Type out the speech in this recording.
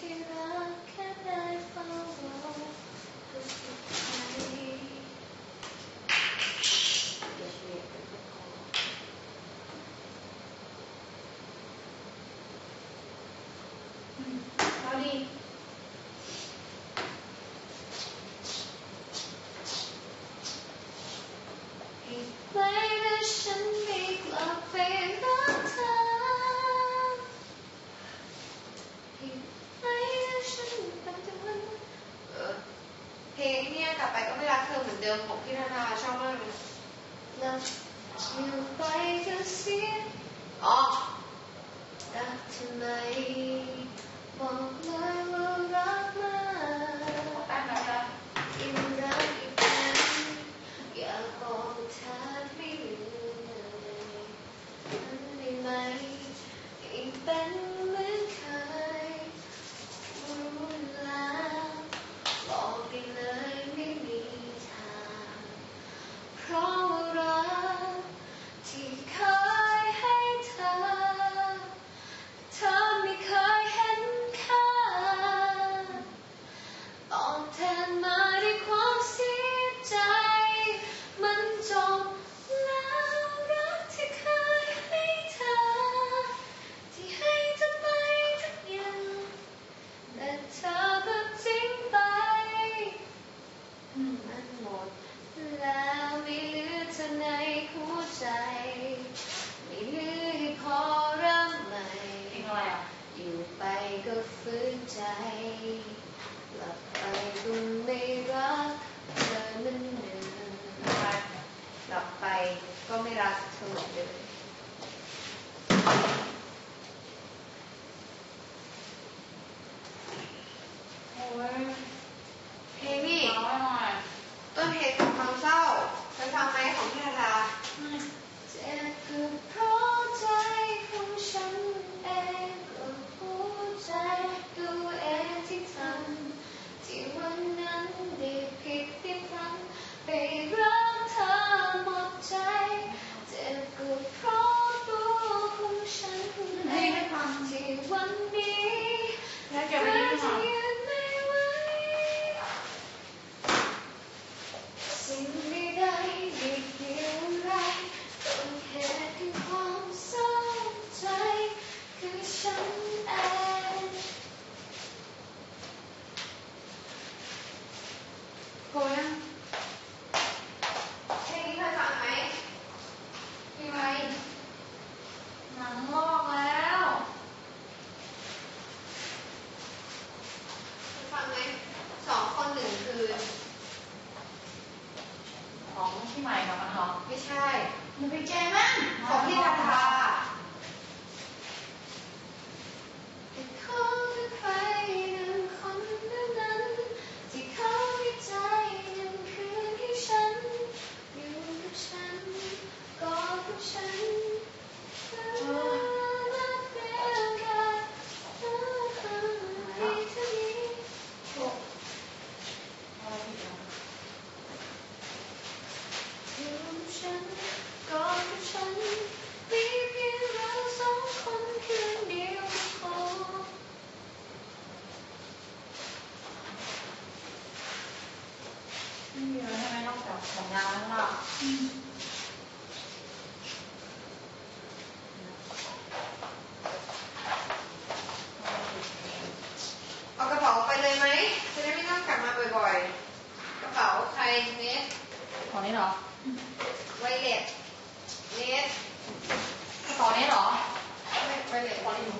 to the ับไปก็ไม่รักเธอเหมือนเดิมผมพี่ธนาชอบมากเลยรัอไปก็เสียอ๋อรักทำไมบอกเลยว่ารักมากตั้งนะจ๊ะอิ่รักอีกครั้อยากบอกเธอไม่ลืมเลยได้ไหมอีกเป็น ก็ฟื้นใจกลับไปก็ไม่รักเธอเหมือนเดิมหลับไปก็ไม่รักเธอเหมือนเดิม พี่ใหม่กับน้อไม่ใช่ มันไปแกมันของพี่ราคา เอากระเป๋าไปเลยไหมจะได้ไม่ต้องกลับมาบ่อยๆ กระเป๋าใครเนสของนี้เหรอ ไวเลสเนสกระเป๋านี้เหรอ ไวเลสของนี้